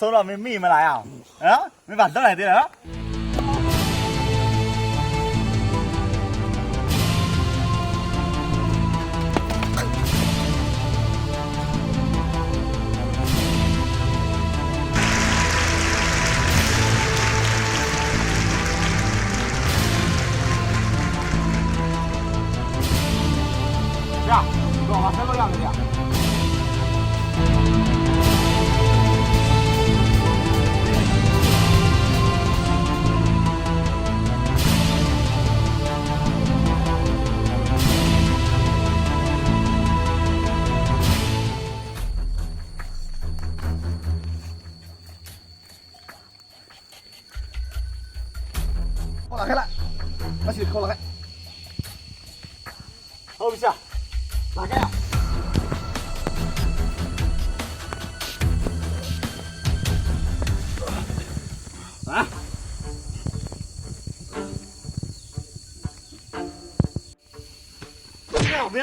ဆုံးတော့မင်းမိမလားအောင်ဟမ်မင်းဗာလွတ်လိုက်သေးလား呀，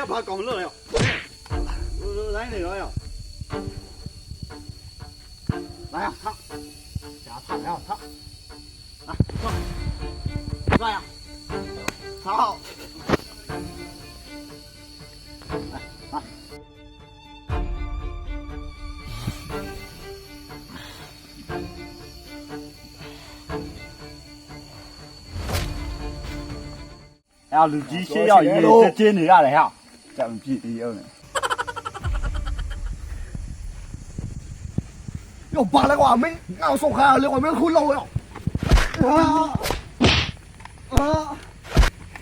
要不拱了哟。来，你来哟。来呀，烫，加烫，烫。来，坐，坐呀，好。哎呀，你机械要一，这接你下来哈。chậm chị đi yêu này. Yo, bà lại quả mình, ngào sổ khá lại quả mình khôn lâu rồi Ờ. Ờ.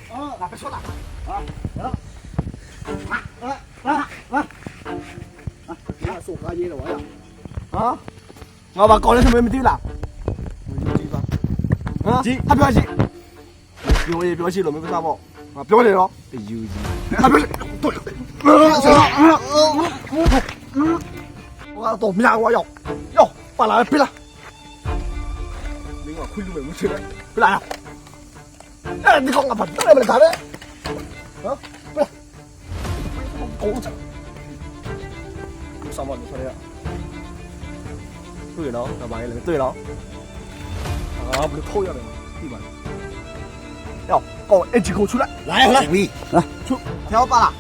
Ờ. Là phải xuất lại Ờ. Ờ. Ờ. Ờ. Ờ. ờ. Ngào sổ khá dễ rồi vậy Ờ. Ngào bà có lên thầm mình tiêu làm Mình tiêu làm Ờ Chị, à, biểu chị Biểu gì, biểu chị rồi mới có sao bộ Mà biểu gì đó. Biểu gì? Hả biểu gì 我行！走，明天我要要把那别了。明晚亏了，我们去，别来啊。你看我把那边干的，啊，来，搞我操！我上班都出来。对了，那玩意儿对了，啊，不是偷下来吗？对吧？要，哦，几口出来，来来，来，出，调扒了。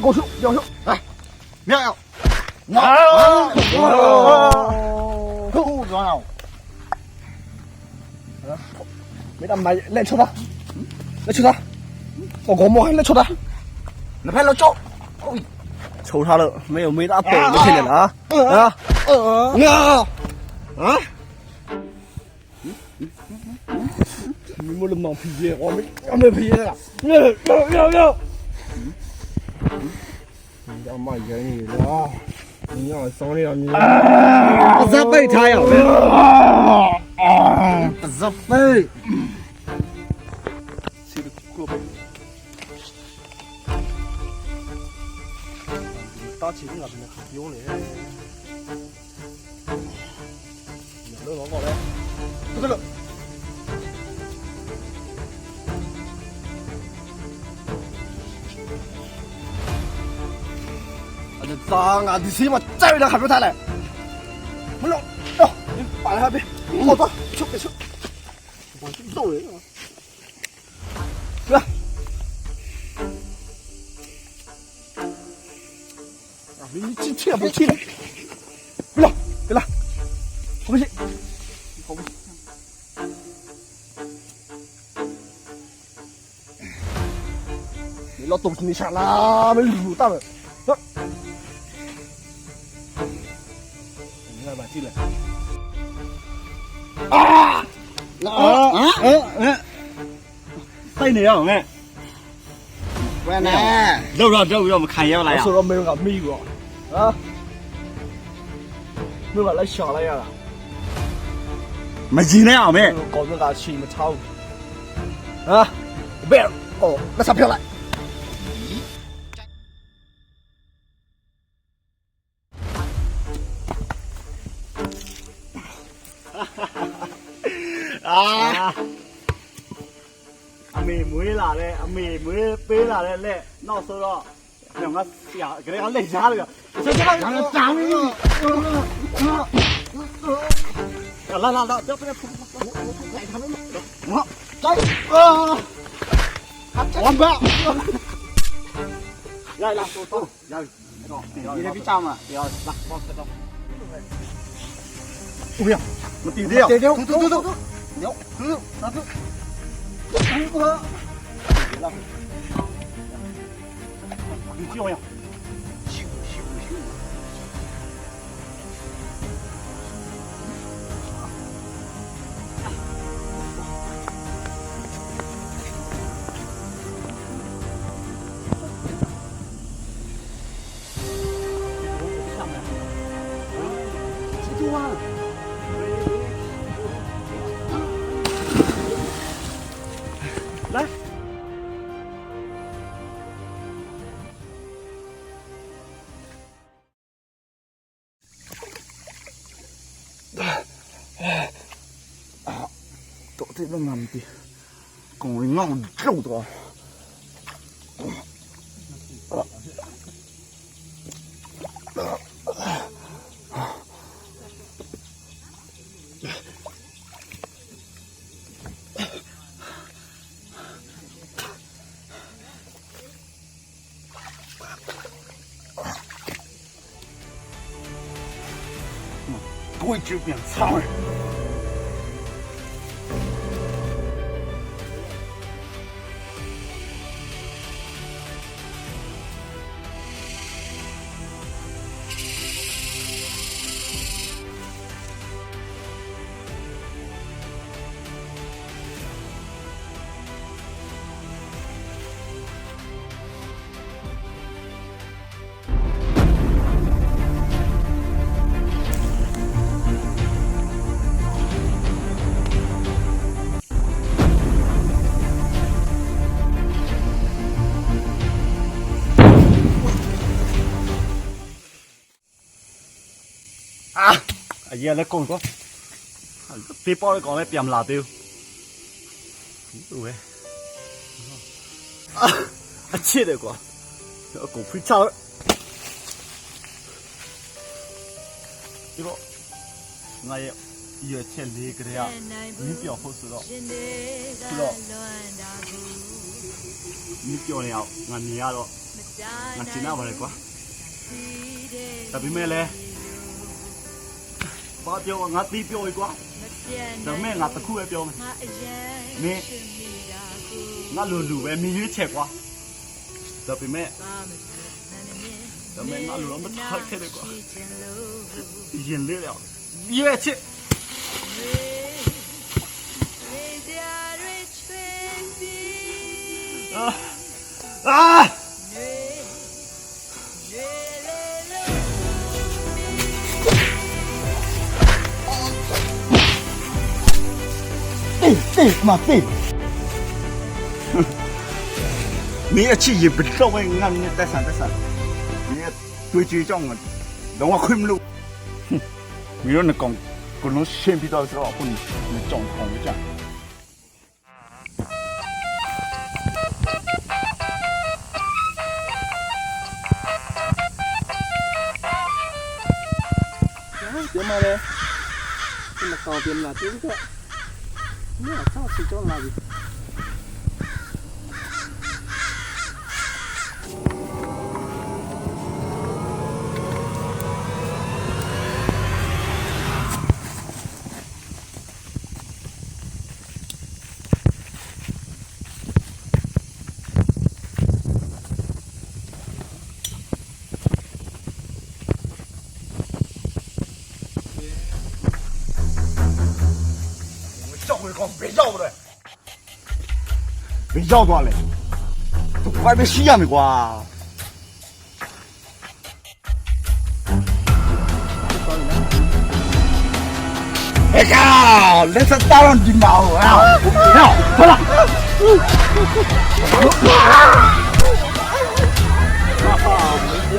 고수 여수 명요 nào. Ờ. Mấy đám mày lên cho ta. Lên cho ta. Có có mua hay lên cho ta. Nó phải lên cho ôi. Xấu tha lợ. Mấy ông mấy đã tổ à. cái thế này đó đó ngờ hả? Mình mua lùm mỏng phì về có mấy ông lên phì về à 他妈演你了，你要伤了你，不是被他呀，不是被，谁的过背？打起那边的很丢嘞，两个老高嘞，不这个。 啊，啊！你起码再有点还不太来。不用，哟，你把那边，我走，去别去，我去揍人啊！来，啊，你进去也不去了，别了，别了，我不信，你老东西你想啦，没卤蛋了， နေရအောင်ငဲ့ဝယ်နဲ့လောက်တော့တော့ပြီးတော့မခံရအောင်လားဆိုတော့မင်းကမိပေါ့ဟာမင်းကလိုက်ရှာလိုက်ရတာမကြည့်နဲ့အောင်မဲကောင်းကရှိမချောင်းဟာဘယ်အော်မစပ်ပြလိုက်ေးလာတဲ့အမေမွေးပေးလာတဲ့လက်နောက်ဆိုတော့ကျွန်တော်ကဆရာကလေးကလက်ရှားလို့ဆရာကလည်းတောင်းလို့လာလာလာတော့ပြန်ဖုန်းဖုန်းဖုန်းလိုက်ထားမယ်မဟုတ်တိုက်အာဝမ်ဘာလာလာတော့တော့လာတော့ဒီလေးပြချမှာဒီတော့လာပေါ့တော့ဦးရမတည်သေးရတည်သေးတော့တော့တော့တော့တော့ Là mình có thể không. 到底能难的，公人 အရင်လည်းကုန်ကောတေးပေါ်ကောင်လည်းပြန်မလာသေးဘူးဟိုပဲအချစ်တယ်ကွာအကုန်ဖိချောက်ဒီတော့ငါရဲ့ရွယ်ချက်လေးကလေးကမင်းပြောဖို့ဆိုတော့ဆိုတော့မင်းပြောနေအောင်ငါမြင်ရတော့ငါကျင်နာပါလေကွာဒါပေမဲ့လည်း ဘာပြောငါတီးပြောอีกကွာဒါမဲ့ငါတခုပဲပြောမယ်မင်းငါလူလူပဲမြင်ရွေးချက်ကွာဒါပေမဲ့ဒါမဲ့ငါလူတော့မထားခဲ့တယ်ကွာရင်လေးတော့ရွေးချက်အာ အာ 对对妈对， မင်းအချစ်ရင်ဘယ်တော့မှငါနဲ့တက်ဆန်တက်ဆန်မင်းတွေ့ကြည့်ကြောင်းတော့ခွင့်မလို့မင်းတို့ကောင်ကိုလုံးရှင်းပြီးတော့ဆိုတော့ခုနေကြောင်းထောင်ကြ 别买嘞，这么高边了，这个，你 Yeah, it's. 别叫了！别叫算了！外面谁也没管。哎呀，你才大浪金毛！不要，快了！啊！哈哈，不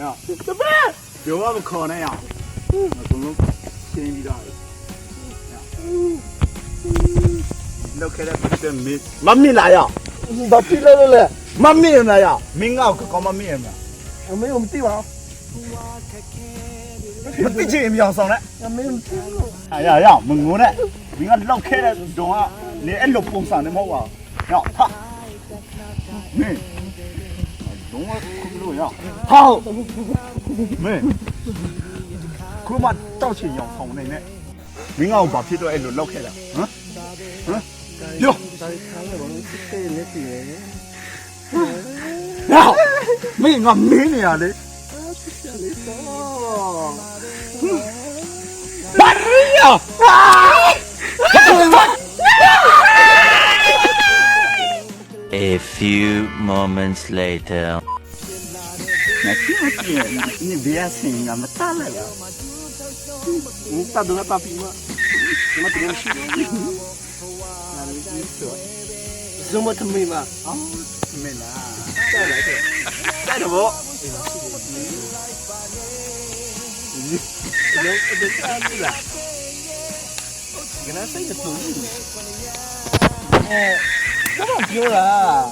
要！不要！有我们靠呢呀！ လောက်ခဲ့တဲ့ပြမစ်မမင်းလာရဘာဖြစ်လဲလဲမမင်းလာရမင်းငါ့ကိုကောင်းမမင်းရမလားအမေမသိပါမသိချင်မြောင်ဆောင်နဲ့အမေမသိဘူးဟာရရမငုံနဲ့မင်းကလောက်ခဲ့တဲ့ဒုံကနေအဲ့လိုပုံစံနဲ့မဟုတ် ပါဘူးရောက်ဟာမင်းဒုံကခုလို့ရဟောမင်းခုမှတောက်ချင်ရောင် ဆိုဇုံမသမီးမအောင်မင်းလားတိုက်လိုက်တယ်တိုက်တော့ဗောလုံးအဒတ်အားကြီးလားကနဆိုင်နဲ့တူအဲဘာပြောလား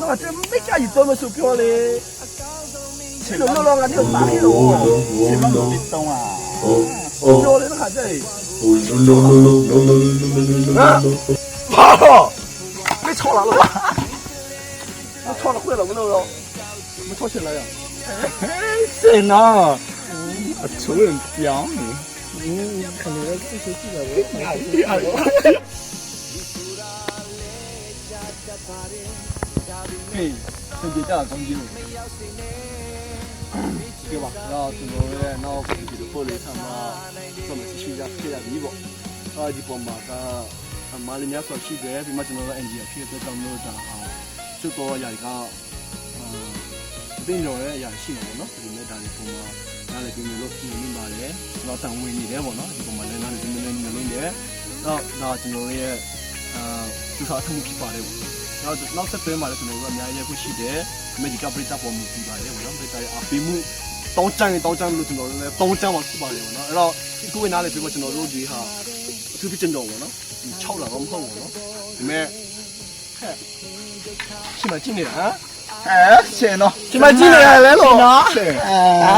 နော်တမိတ်ချာကြီးတော်မစုပြောလေချစ်လို့လောလောကတော့ပါလေတော့ချစ်မလို့တောင်းอ่ะပြောလေခါကြိုက် လုံးလုံးလုံးလုံးလုံးလုံးလုံးလုံး လို့တော့မထွက်ချင်လိုက်ရစင်နာအချွင်းပြောင်းနေဘူးခဏလေးသိသိကြည့်ပါဦးအားရဟေးသင်ပြတာကောင်းကြီးလို့ဒီပါတော့သူတို့ရဲ့နောက်ကိုဒီပို့လေးဆံမှာဆက်မရှိကြဖြစ်ရပြီပေါ့အဲဒီပုံမှာကအမလေးများဆိုရှိတယ်ဒီမှာကျွန်တော်တို့ NGO ဖြစ်တဲ့တောင်းလို့တာအောင်သူ့ပေါ်ရာက အာတင်းတော်ရဲ့အရာရှိမှာပေါ့နော်ဒီမဲ့ဒါလေးပုံမှာနားလည်းပြင်းလို့ပြင်းနေပါတယ်တော့တန်ဝင်နေတယ်ပေါ့နော်ဒီပုံမှာလည်းနားလည်းပြင်းနေနေလို့တယ်တော့ဒါကျွန်တော်ရဲ့အာသူစားထုံးဖြစ်ပါတယ်ပေါ့နောက်နောက်ဆက်တွဲမှာလည်းကျွန်တော်တို့အများကြီးခုရှိတယ်အမေရိကပရိသတ်ပေါ်မူတည်ပါတယ်ပေါ့နော်ပရိသတ်ရဲ့အပေးမှုတောင်းကြရင်တောင်းကြလို့ကျွန်တော်တို့လည်းတောင်းကြမှာဖြစ်ပါတယ်ပေါ့နော်အဲ့တော့ဒီကိုယ်နားလည်းပြောကျွန်တော်တို့ဒီဟာအထူးဖြစ်ကြတော့ပေါ့နော်6လာတော့မဟုတ်ဘူးနော်ဒီမဲ့ဟဲ့ရှိမှကြည့်နေတာဟမ် အဲစင်နော်ရှိမှကြည့်နေရလဲလို့နော်စင်အာ